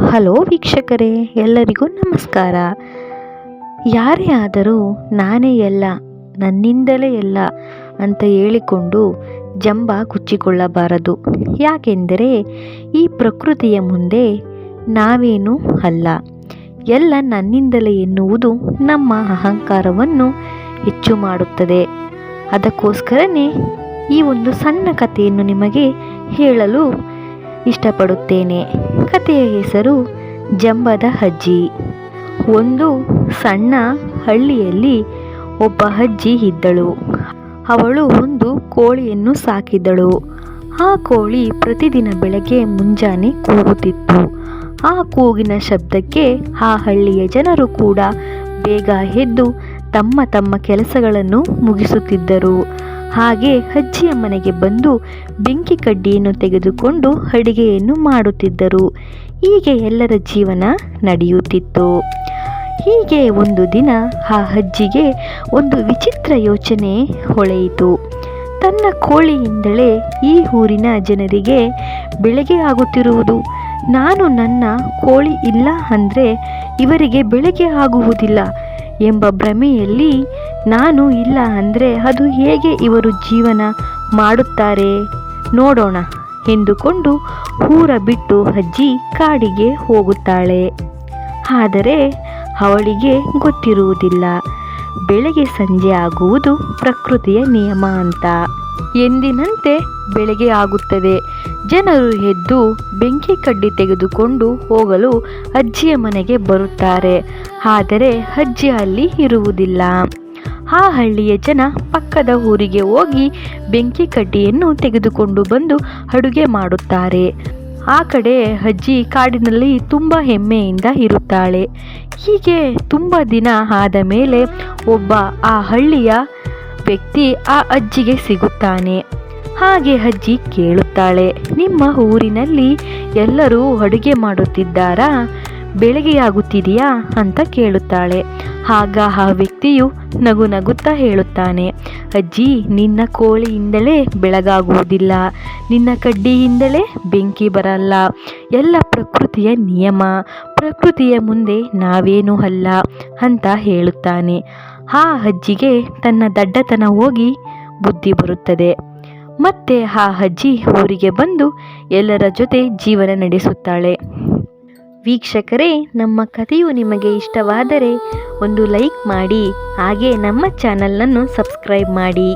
Hello ವೀಕ್ಷಕರೇ, ಎಲ್ಲರಿಗೂ ನಮಸ್ಕಾರ. ಯಾರೇ ಆದರೂ ನಾನೇ ಎಲ್ಲ, ನನ್ನಿಂದಲೇ ಎಲ್ಲ ಅಂತ ಹೇಳಿಕೊಂಡು ಜಂಬ ಕುಚ್ಚಿಕೊಳ್ಳಬಾರದು ಯಾಕೆಂದರೆ ಈ ಪ್ರಕೃತಿಯ ಮುಂದೆ ನಾವೇನೂ ಅಲ್ಲ. ಎಲ್ಲ ನನ್ನಿಂದಲೇ ಎನ್ನುವುದು ನಮ್ಮ ಅಹಂಕಾರವನ್ನು ಹೆಚ್ಚು ಮಾಡುತ್ತದೆ. ಅದಕ್ಕೋಸ್ಕರನೇ ಈ ಒಂದು ಸಣ್ಣ ಕಥೆಯನ್ನು ನಿಮಗೆ ಹೇಳಲು ಇಷ್ಟಪಡುತ್ತೇನೆ. ಕಥೆಯ ಹೆಸರು ಜಂಬದ ಅಜ್ಜಿ. ಒಂದು ಸಣ್ಣ ಹಳ್ಳಿಯಲ್ಲಿ ಒಬ್ಬ ಅಜ್ಜಿ ಇದ್ದಳು. ಅವಳು ಒಂದು ಕೋಳಿಯನ್ನು ಸಾಕಿದ್ದಳು ಆ ಕೋಳಿ ಪ್ರತಿದಿನ ಬೆಳಗ್ಗೆ ಮುಂಜಾನೆ ಕೂಗುತ್ತಿತ್ತು. ಆ ಕೂಗಿನ ಶಬ್ದಕ್ಕೆ ಆ ಹಳ್ಳಿಯ ಜನರು ಕೂಡ ಬೇಗ ಎದ್ದು ತಮ್ಮ ತಮ್ಮ ಕೆಲಸಗಳನ್ನು ಮುಗಿಸುತ್ತಿದ್ದರು. ಹಾಗೆ ಅಜ್ಜಿಯ ಮನೆಗೆ ಬಂದು ಬೆಂಕಿ ಕಡ್ಡಿಯನ್ನು ತೆಗೆದುಕೊಂಡು ಅಡುಗೆಯನ್ನು ಮಾಡುತ್ತಿದ್ದರು. ಹೀಗೆ ಎಲ್ಲರ ಜೀವನ ನಡೆಯುತ್ತಿತ್ತು. ಹೀಗೆ ಒಂದು ದಿನ ಆ ಅಜ್ಜಿಗೆ ಒಂದು ವಿಚಿತ್ರ ಯೋಚನೆ ಹೊಳೆಯಿತು. ತನ್ನ ಕೋಳಿಯಿಂದಲೇ ಈ ಊರಿನ ಜನರಿಗೆ ಬೆಳಗ್ಗೆ ಆಗುತ್ತಿರುವುದು. ನಾನು ನನ್ನ ಕೋಳಿ ಇಲ್ಲ ಅಂದರೆ ಇವರಿಗೆ ಬೆಳಗ್ಗೆ ಆಗುವುದಿಲ್ಲ ಎಂಬ ಭ್ರಮೆಯಲ್ಲಿ ನಾನು ಇಲ್ಲ ಅಂದರೆ ಅದು ಹೇಗೆ ಇವರು ಜೀವನ ಮಾಡುತ್ತಾರೆ? ನೋಡೋಣ. ಎಂದುಕೊಂಡು ಊರ ಬಿಟ್ಟು ಅಜ್ಜಿ ಕಾಡಿಗೆ ಹೋಗುತ್ತಾಳೆ. ಆದರೆ ಅವಳಿಗೆ ಗೊತ್ತಿರುವುದಿಲ್ಲ. ಬೆಳಗ್ಗೆ ಸಂಜೆ ಆಗುವುದು ಪ್ರಕೃತಿಯ ನಿಯಮ ಅಂತ. ಎಂದಿನಂತೆ ಬೆಳಗ್ಗೆ ಆಗುತ್ತದೆ. ಜನರು ಎದ್ದು ಬೆಂಕಿ ಕಡ್ಡಿ ತೆಗೆದುಕೊಂಡು ಹೋಗಲು ಅಜ್ಜಿಯ ಮನೆಗೆ ಬರುತ್ತಾರೆ. ಆದರೆ ಅಜ್ಜಿ ಅಲ್ಲಿ ಇರುವುದಿಲ್ಲ. ಆ ಹಳ್ಳಿಯ ಜನ ಪಕ್ಕದ ಊರಿಗೆ ಹೋಗಿ ಬೆಂಕಿ ಕಡ್ಡಿಯನ್ನು ತೆಗೆದುಕೊಂಡು ಬಂದು ಅಡುಗೆ ಮಾಡುತ್ತಾರೆ. ಆ ಕಡೆ ಅಜ್ಜಿ ಕಾಡಿನಲ್ಲಿ ತುಂಬ ಹೆಮ್ಮೆಯಿಂದ ಇರುತ್ತಾಳೆ. ಹೀಗೆ ತುಂಬ ದಿನ ಆದ ಮೇಲೆ ಒಬ್ಬ ಆ ಹಳ್ಳಿಯ ವ್ಯಕ್ತಿ ಆ ಅಜ್ಜಿಗೆ ಸಿಗುತ್ತಾನೆ. ಹಾಗೆ ಅಜ್ಜಿ ಕೇಳುತ್ತಾಳೆ, ನಿಮ್ಮ ಊರಿನಲ್ಲಿ ಎಲ್ಲರೂ ಅಡುಗೆ ಮಾಡುತ್ತಿದ್ದಾರಾ? ಬೆಳಗ್ಗೆಯಾಗುತ್ತಿದೆಯಾ? ಅಂತ ಕೇಳುತ್ತಾಳೆ. ಆಗ ಆ ವ್ಯಕ್ತಿಯು ನಗು ನಗುತ್ತಾ ಹೇಳುತ್ತಾನೆ, ಅಜ್ಜಿ, ನಿನ್ನ ಕೋಳಿಯಿಂದಲೇ ಬೆಳಗಾಗುವುದಿಲ್ಲ. ನಿನ್ನ ಕಡ್ಡಿಯಿಂದಲೇ ಬೆಂಕಿ ಬರಲ್ಲ. ಎಲ್ಲ ಪ್ರಕೃತಿಯ ನಿಯಮ. ಪ್ರಕೃತಿಯ ಮುಂದೆ ನಾವೇನೂ ಅಲ್ಲ ಅಂತ ಹೇಳುತ್ತಾನೆ. ಆ ಅಜ್ಜಿಗೆ ತನ್ನ ದಡ್ಡತನ ಹೋಗಿ ಬುದ್ಧಿ ಬರುತ್ತದೆ. ಮತ್ತೆ ಆ ಅಜ್ಜಿ ಊರಿಗೆ ಬಂದು ಎಲ್ಲರ ಜೊತೆ ಜೀವನ ನಡೆಸುತ್ತಾಳೆ. ವೀಕ್ಷಕರೇ ನಮ್ಮ ಕಥೆಯು ನಿಮಗೆ ಇಷ್ಟವಾದರೆ ಒಂದು ಲೈಕ್ ಮಾಡಿ ಹಾಗೆ ನಮ್ಮ ಚಾನಲನ್ನು ಸಬ್ಸ್ಕ್ರೈಬ್ ಮಾಡಿ.